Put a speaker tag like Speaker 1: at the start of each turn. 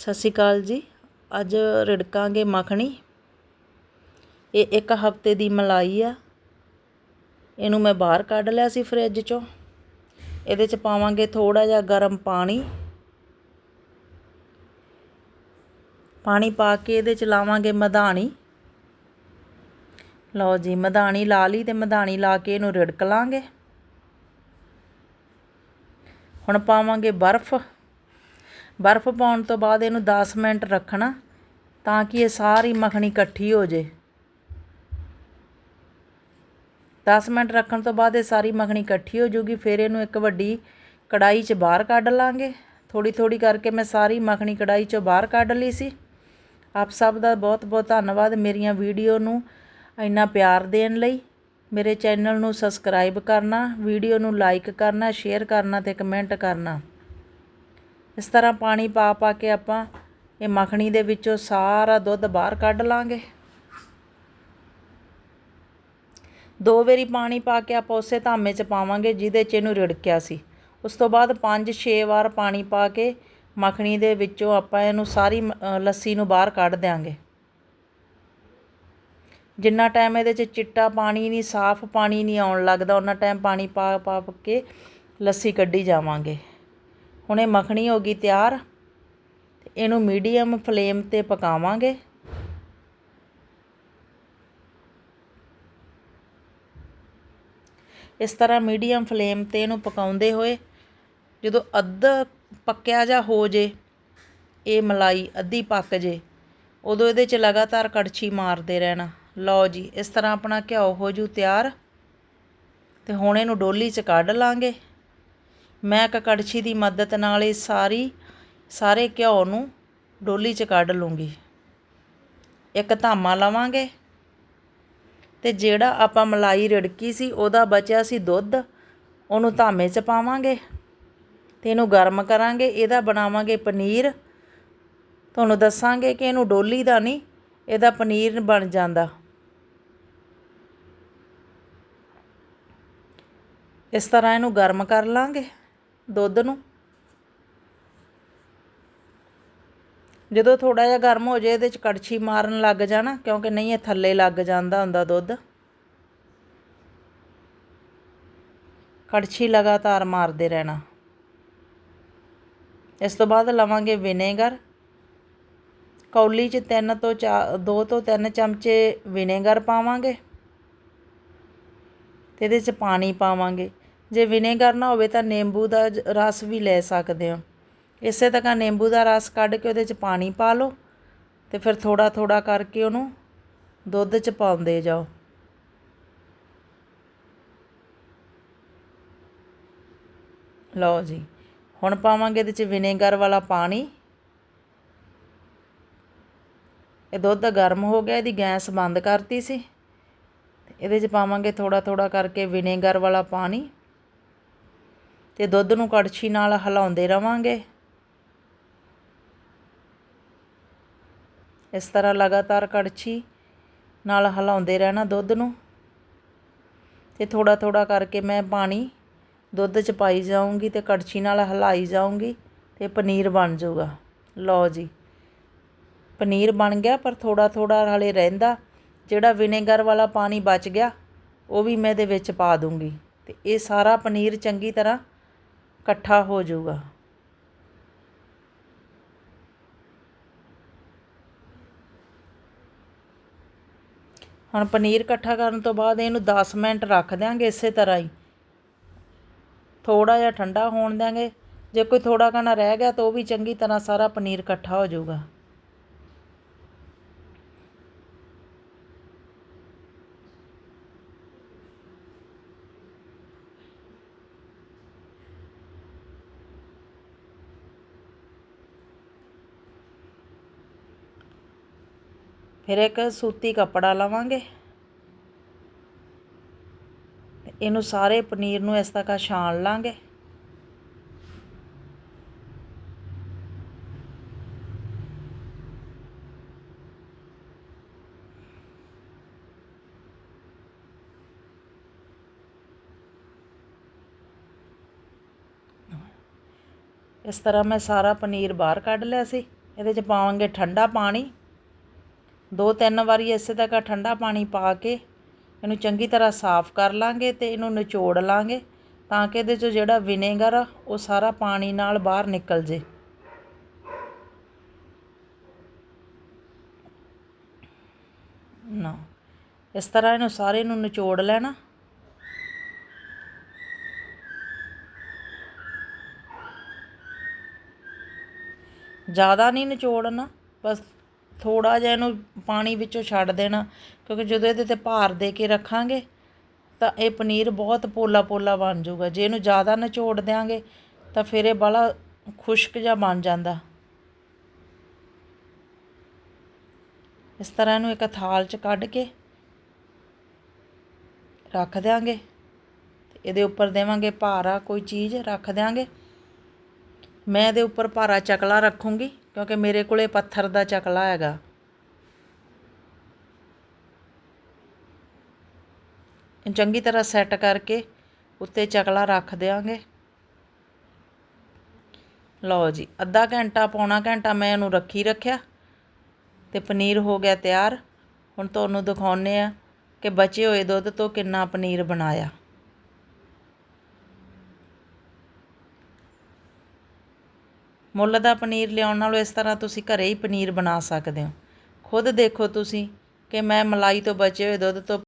Speaker 1: ਸਤਿ ਸ਼੍ਰੀ ਅਕਾਲ ਜੀ। ਅੱਜ ਰਿੜਕਾਂਗੇ ਮੱਖਣੀ। ਇਹ ਇੱਕ ਹਫ਼ਤੇ ਦੀ ਮਲਾਈ ਆ। ਇਹਨੂੰ ਮੈਂ ਬਾਹਰ ਕੱਢ ਲਿਆ ਸੀ ਫਰਿੱਜ ਚੋਂ। ਇਹਦੇ ਚ ਪਾਵਾਂਗੇ ਥੋੜਾ ਜਿਹਾ ਗਰਮ ਪਾਣੀ। ਪਾਣੀ ਪਾ ਕੇ ਇਹਦੇ ਚ ਲਾਵਾਂਗੇ ਮਧਾਣੀ। ਲਓ ਜੀ, ਮਧਾਣੀ ਲਾ ਲਈ ਤੇ ਮਧਾਣੀ ਲਾ ਕੇ ਇਹਨੂੰ ਰਿੜਕ ਲਾਂਗੇ। ਹੁਣ ਪਾਵਾਂਗੇ ਬਰਫ਼। ਬਰਫ਼ ਪਾਉਣ ਤੋਂ ਬਾਅਦ ਇਹਨੂੰ 10 ਮਿੰਟ ਰੱਖਣਾ ਤਾਂ ਕਿ ਇਹ ਸਾਰੀ ਮੱਖਣੀ ਇਕੱਠੀ ਹੋ ਜੇ। 10 ਮਿੰਟ ਰੱਖਣ ਤੋਂ ਬਾਅਦ ਇਹ ਸਾਰੀ ਮੱਖਣੀ ਇਕੱਠੀ ਹੋ ਜੂਗੀ, ਫਿਰ ਇਹਨੂੰ ਇੱਕ ਵੱਡੀ ਕੜਾਈ 'ਚ ਬਾਹਰ ਕੱਢ ਲਾਂਗੇ। ਥੋੜੀ ਥੋੜੀ ਕਰਕੇ ਮੈਂ ਸਾਰੀ ਮੱਖਣੀ ਕੜਾਈ 'ਚੋਂ ਬਾਹਰ ਕੱਢ ਲਈ ਸੀ। ਆਪ ਸਭ ਦਾ ਬਹੁਤ ਬਹੁਤ ਧੰਨਵਾਦ ਮੇਰੀਆਂ ਵੀਡੀਓ ਨੂੰ ਇੰਨਾ ਪਿਆਰ ਦੇਣ ਲਈ। ਮੇਰੇ ਚੈਨਲ ਨੂੰ ਸਬਸਕ੍ਰਾਈਬ ਕਰਨਾ, ਵੀਡੀਓ ਨੂੰ ਲਾਈਕ ਕਰਨਾ, ਸ਼ੇਅਰ ਕਰਨਾ ਤੇ ਕਮੈਂਟ ਕਰਨਾ। ਇਸ ਤਰ੍ਹਾਂ ਪਾਣੀ ਪਾ ਪਾ ਕੇ ਆਪਾਂ ਇਹ ਮੱਖਣੀ ਦੇ ਵਿੱਚੋਂ ਸਾਰਾ ਦੁੱਧ ਬਾਹਰ ਕੱਢ ਲਾਂਗੇ। ਦੋ ਵਾਰੀ ਪਾਣੀ ਪਾ ਕੇ ਆਪਾਂ ਉਸੇ ਧਾਮੇ 'ਚ ਪਾਵਾਂਗੇ ਜਿਹਦੇ 'ਚ ਇਹਨੂੰ ਰਿੜਕਿਆ ਸੀ। ਉਸ ਤੋਂ ਬਾਅਦ 5-6 ਵਾਰ ਪਾਣੀ ਪਾ ਕੇ ਮੱਖਣੀ ਦੇ ਵਿੱਚੋਂ ਆਪਾਂ ਇਹਨੂੰ ਸਾਰੀ ਲੱਸੀ ਨੂੰ ਬਾਹਰ ਕੱਢ ਦਿਆਂਗੇ। ਜਿੰਨਾ ਟਾਈਮ ਇਹਦੇ 'ਚ ਚਿੱਟਾ ਪਾਣੀ ਨਹੀਂ, ਸਾਫ਼ ਪਾਣੀ ਨਹੀਂ ਆਉਣ ਲੱਗਦਾ ਉਹਨਾਂ ਟਾਈਮ ਪਾਣੀ ਪਾ ਪਾ ਕੇ ਲੱਸੀ ਕੱਢੀ ਜਾਵਾਂਗੇ। ਹੁਣ ਇਹ ਮੱਖਣੀ ਹੋ ਗਈ ਤਿਆਰ ਇਹਨੂੰ ਮੀਡੀਅਮ ਫਲੇਮ ਤੇ ਪਕਾਵਾਂਗੇ। ਇਸ ਤਰ੍ਹਾਂ ਮੀਡੀਅਮ ਫਲੇਮ ਤੇ ਇਹਨੂੰ ਪਕਾਉਂਦੇ ਹੋਏ, ਜਦੋਂ ਅੱਧ ਪੱਕਿਆ ਜਾ ਹੋ ਜੇ, ਇਹ ਮਲਾਈ ਅੱਧੀ ਪੱਕ ਜੇ, ਉਦੋਂ ਇਹਦੇ 'ਚ ਲਗਾਤਾਰ ਕੜਛੀ ਮਾਰਦੇ ਰਹਿਣਾ। ਲਓ ਜੀ, ਇਸ ਤਰ੍ਹਾਂ ਆਪਣਾ ਘਿਓ ਹੋ ਜੂ ਤਿਆਰ, ਤੇ ਹੁਣ ਇਹਨੂੰ ਡੋਲੀ 'ਚ ਕੱਢ ਲਾਂਗੇ। ਮੈਂ ਇੱਕ ਕੜਛੀ ਦੀ ਮਦਦ ਨਾਲ ਇਹ ਸਾਰੀ, ਸਾਰੇ ਘਿਓ ਨੂੰ ਡੋਲੀ 'ਚ ਕੱਢ ਲੂੰਗੀ। ਇੱਕ ਧਾਮਾ ਲਵਾਂਗੇ ਤੇ ਜਿਹੜਾ ਆਪਾਂ ਮਲਾਈ ਰਿੜਕੀ ਸੀ, ਉਹਦਾ ਬਚਿਆ ਸੀ ਦੁੱਧ, ਉਹਨੂੰ ਧਾਮੇ 'ਚ ਪਾਵਾਂਗੇ ਤੇ ਇਹਨੂੰ ਗਰਮ ਕਰਾਂਗੇ, ਇਹਦਾ ਬਣਾਵਾਂਗੇ ਪਨੀਰ। ਤੁਹਾਨੂੰ ਦੱਸਾਂਗੇ ਕਿ ਇਹਨੂੰ ਡੋਲੀ ਦਾ ਨਹੀਂ, ਇਹਦਾ ਪਨੀਰ ਬਣ ਜਾਂਦਾ। ਇਸ ਤਰ੍ਹਾਂ ਇਹਨੂੰ ਗਰਮ ਕਰ ਲਾਂਗੇ। ਦੁੱਧ ਨੂੰ। ਜਦੋਂ ਥੋੜਾ ਜਿਹਾ ਗਰਮ ਹੋ ਜਾਏ, ਇਹਦੇ ਚ ਕੜਛੀ ਮਾਰਨ ਲੱਗ ਜਾਣਾ, ਕਿਉਂਕਿ ਨਹੀਂ ਇਹ ਥੱਲੇ ਲੱਗ ਜਾਂਦਾ ਹੁੰਦਾ ਦੁੱਧ। ਕੜਛੀ ਲਗਾਤਾਰ ਮਾਰਦੇ ਰਹਿਣਾ। ਇਸ ਤੋਂ ਬਾਅਦ ਲਵਾਂਗੇ ਵਿਨੇਗਰ। ਕੌਲੀ 'ਚ 3 ਤੋਂ 2 ਤੋਂ 3 ਚਮਚੇ ਵਿਨੇਗਰ ਪਾਵਾਂਗੇ। ਤੇ ਇਹਦੇ 'ਚ ਪਾਣੀ ਪਾਵਾਂਗੇ। ਜੇ ਵਿਨੇਗਰ ਨਾ ਹੋਵੇ ਤਾਂ ਨਿੰਬੂ ਦਾ ਰਸ ਵੀ ਲੈ ਸਕਦੇ ਹੋ। ਇਸੇ ਤਰ੍ਹਾਂ ਨਿੰਬੂ ਦਾ ਰਸ ਕੱਢ ਕੇ ਉਹਦੇ 'ਚ ਪਾਣੀ ਪਾ ਲਓ ਤੇ ਫਿਰ ਥੋੜਾ ਥੋੜਾ ਕਰਕੇ ਉਹਨੂੰ ਦੁੱਧ 'ਚ ਪਾਉਂਦੇ ਜਾਓ। ਲਓ ਜੀ, ਹੁਣ ਪਾਵਾਂਗੇ ਇਹਦੇ 'ਚ ਵਿਨੇਗਰ ਵਾਲਾ ਪਾਣੀ। ਇਹ ਦੁੱਧ ਗਰਮ ਹੋ ਗਿਆ, ਇਹਦੀ ਗੈਸ ਬੰਦ ਕਰਤੀ ਸੀ। ਇਹਦੇ 'ਚ ਪਾਵਾਂਗੇ ਥੋੜਾ ਥੋੜਾ ਕਰਕੇ ਵਿਨੇਗਰ ਵਾਲਾ ਪਾਣੀ। ਤੇ ਦੁੱਧ ਨੂੰ ਕੜਛੀ ਨਾਲ ਹਿਲਾਉਂਦੇ ਰਵਾਂਗੇ। ਇਸ ਤਰ੍ਹਾਂ ਲਗਾਤਾਰ ਕੜਛੀ ਨਾਲ ਹਿਲਾਉਂਦੇ ਰਹਿਣਾ ਦੁੱਧ ਨੂੰ। ਤੇ ਥੋੜਾ ਥੋੜਾ ਕਰਕੇ ਮੈਂ ਪਾਣੀ ਦੁੱਧ 'ਚ ਪਾਈ ਜਾਊਂਗੀ ਤੇ ਕੜਛੀ ਨਾਲ ਹਿਲਾਈ ਜਾਊਂਗੀ ਤੇ ਪਨੀਰ ਬਣ ਜਾਊਗਾ। ਲਓ ਜੀ, ਪਨੀਰ ਬਣ ਗਿਆ ਪਰ ਥੋੜਾ ਥੋੜਾ ਹਲੇ ਰਹਿੰਦਾ। ਜਿਹੜਾ ਵਿਨੇਗਰ ਵਾਲਾ ਪਾਣੀ ਬਚ ਗਿਆ, ਉਹ ਵੀ ਮੈਂ ਇਹਦੇ ਵਿੱਚ ਪਾ ਦੂੰਗੀ। ਤੇ ਇਹ ਸਾਰਾ ਪਨੀਰ ਚੰਗੀ ਤਰ੍ਹਾਂ ਇਕੱਠਾ ਹੋ ਜਾਊਗਾ। ਹੁਣ ਪਨੀਰ ਇਕੱਠਾ ਕਰਨ ਤੋਂ ਬਾਅਦ ਇਹਨੂੰ 10 ਮਿੰਟ ਰੱਖ ਦਿਆਂਗੇ ਇਸੇ ਤਰ੍ਹਾਂ ਹੀ। ਥੋੜਾ ਜਿਹਾ ਠੰਡਾ ਹੋਣ ਦਿਆਂਗੇ। ਜੇ ਕੋਈ ਥੋੜਾ ਕਣਾ ਰਹਿ ਗਿਆ ਤਾਂ ਉਹ ਵੀ ਚੰਗੀ ਤਰ੍ਹਾਂ ਸਾਰਾ ਪਨੀਰ ਇਕੱਠਾ ਹੋ ਜਾਊਗਾ। ਫਿਰ ਇੱਕ ਸੂਤੀ ਕੱਪੜਾ ਲਵਾਂਗੇ। ਇਹਨੂੰ ਸਾਰੇ ਪਨੀਰ ਨੂੰ ਇਸ ਤਰ੍ਹਾਂ ਛਾਣ ਲਾਂਗੇ। ਇਸ ਤਰ੍ਹਾਂ ਮੈਂ ਸਾਰਾ ਪਨੀਰ ਬਾਹਰ ਕੱਢ ਲਿਆ ਸੀ। ਇਹਦੇ 'ਚ ਪਾਵਾਂਗੇ ਠੰਡਾ ਪਾਣੀ। ਦੋ ਤਿੰਨ ਵਾਰੀ ਇਸੇ ਤੱਕ ਠੰਡਾ ਪਾਣੀ ਪਾ ਕੇ ਇਹਨੂੰ ਚੰਗੀ ਤਰ੍ਹਾਂ ਸਾਫ਼ ਕਰ ਲਾਂਗੇ ਅਤੇ ਇਹਨੂੰ ਨਿਚੋੜ ਲਾਂਗੇ ਤਾਂ ਕਿ ਇਹਦੇ 'ਚੋਂ ਜਿਹੜਾ ਵਿਨੇਗਰ ਆ, ਉਹ ਸਾਰਾ ਪਾਣੀ ਨਾਲ ਬਾਹਰ ਨਿਕਲ ਜੇ। ਨਾ, ਇਸ ਤਰ੍ਹਾਂ ਇਹਨੂੰ ਸਾਰੇ ਨੂੰ ਨਿਚੋੜ ਲੈਣਾ। ਜ਼ਿਆਦਾ ਨਹੀਂ ਨਿਚੋੜਨਾ, ਬਸ ਥੋੜਾ ਜਿਹਾ ਇਹਨੂੰ ਪਾਣੀ ਵਿੱਚੋਂ ਛੱਡ ਦੇਣਾ, ਕਿਉਂਕਿ ਜਦੋਂ ਇਹਦੇ ਤੇ ਭਾਰ ਦੇ ਕੇ ਰੱਖਾਂਗੇ, ਤਾਂ ਇਹ ਪਨੀਰ ਬਹੁਤ ਪੋਲਾ ਪੋਲਾ ਬਣ ਜਾਊਗਾ। ਜੇ ਇਹਨੂੰ ਜ਼ਿਆਦਾ ਨਿਚੋੜ ਦਿਆਂਗੇ, ਤਾਂ ਫਿਰ ਇਹ ਬੜਾ ਖੁਸ਼ਕ ਜਿਹਾ ਬਣ ਜਾਂਦਾ। ਇਸ ਤਰ੍ਹਾਂ ਇਹਨੂੰ ਇੱਕ ਥਾਲ 'ਚ ਕੱਢ ਕੇ ਰੱਖ ਦਿਆਂਗੇ। ਇਹਦੇ ਉੱਪਰ ਦੇਵਾਂਗੇ ਭਾਰਾ ਕੋਈ ਚੀਜ਼, ਰੱਖ ਦਿਆਂਗੇ। ਮੈਂ ਇਹਦੇ ਉੱਪਰ ਭਾਰਾ ਚਕਲਾ ਰੱਖੂੰਗੀ। ਕਿਉਂਕਿ ਮੇਰੇ ਕੋਲੇ ਪੱਥਰ ਦਾ ਚਕਲਾ ਹੈਗਾ। ਚੰਗੀ ਤਰ੍ਹਾਂ ਸੈੱਟ ਕਰਕੇ ਉੱਤੇ ਚਕਲਾ ਰੱਖ ਦਿਆਂਗੇ। ਲਓ ਜੀ, ਅੱਧਾ ਘੰਟਾ ਪੌਣਾ ਘੰਟਾ ਮੈਂ ਇਹਨੂੰ ਰੱਖੀ ਰੱਖਿਆ ਤੇ ਪਨੀਰ ਹੋ ਗਿਆ ਤਿਆਰ। ਹੁਣ ਤੁਹਾਨੂੰ ਦਿਖਾਉਨੇ ਆ ਕਿ ਬਚੇ ਹੋਏ ਦੁੱਧ ਤੋਂ ਕਿੰਨਾ ਪਨੀਰ ਬਣਾਇਆ। ਮੁੱਲ ਦਾ ਪਨੀਰ ਲਿਆਉਣ ਨਾਲੋਂ ਇਸ ਤਰ੍ਹਾਂ ਤੁਸੀਂ ਘਰੇ ਹੀ ਪਨੀਰ ਬਣਾ ਸਕਦੇ ਹੋ। ਖੁਦ ਦੇਖੋ ਤੁਸੀਂ ਕਿ ਮੈਂ ਮਲਾਈ ਤੋਂ ਬਚੇ ਹੋਏ ਦੁੱਧ ਤੋਂ